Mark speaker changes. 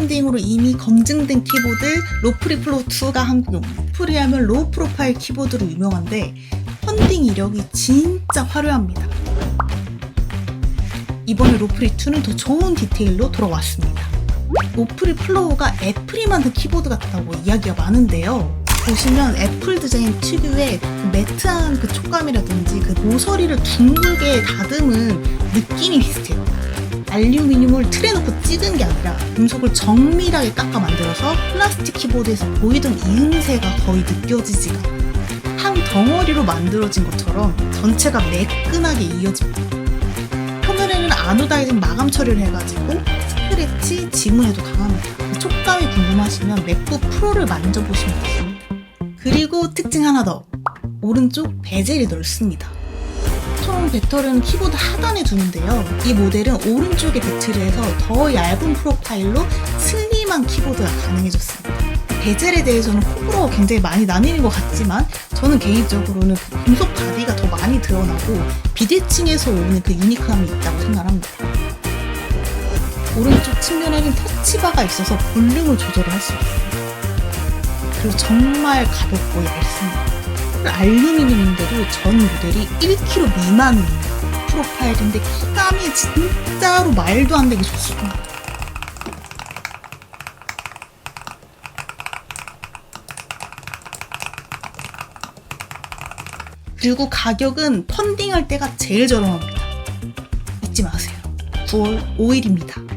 Speaker 1: 펀딩으로 이미 검증된 키보드 로프리 플로 2가 한국에 옵니다. 로프리 하면 로우 프로파일 키보드로 유명한데 펀딩 이력이 진짜 화려합니다. 이번에 로프리 2는 더 좋은 디테일로 돌아왔습니다. 로프리 플로우가 애플이 만든 키보드 같다고 이야기가 많은데요. 보시면 애플 디자인 특유의 그 매트한 그 촉감이라든지 그 모서리를 둥글게 다듬은 느낌이 비슷해요. 알루미늄을 틀에 놓고 찍은 게 아니라 금속을 정밀하게 깎아 만들어서 플라스틱 키보드에서 보이던 이음새가 거의 느껴지지가. 한 덩어리로 만들어진 것처럼 전체가 매끈하게 이어집니다. 표면에는 아노다이징 마감 처리를 해가지고 스크래치, 지문에도 강합니다. 그 촉감이 궁금하시면 맥북 프로를 만져보시면 됩니다. 그리고 특징 하나 더. 오른쪽 베젤이 넓습니다. 총 배터리는 키보드 하단에 두는데요. 이 모델은 오른쪽에 배치를 해서 더 얇은 프로파일로 슬림한 키보드가 가능해졌습니다. 베젤에 대해서는 호불호가 굉장히 많이 나뉘는 것 같지만 저는 개인적으로는 그 금속 바디가 더 많이 드러나고 비대칭에서 오는 그 유니크함이 있다고 생각합니다. 오른쪽 측면에는 터치바가 있어서 볼륨을 조절을 할 수 있어요. 그리고 정말 가볍고 얇습니다. 알루미늄인데도 전 모델이 1kg 미만입니다. 프로파일인데 키감이 진짜로 말도 안 되게 좋습니다. 그리고 가격은 펀딩할 때가 제일 저렴합니다. 잊지 마세요. 9월 5일입니다.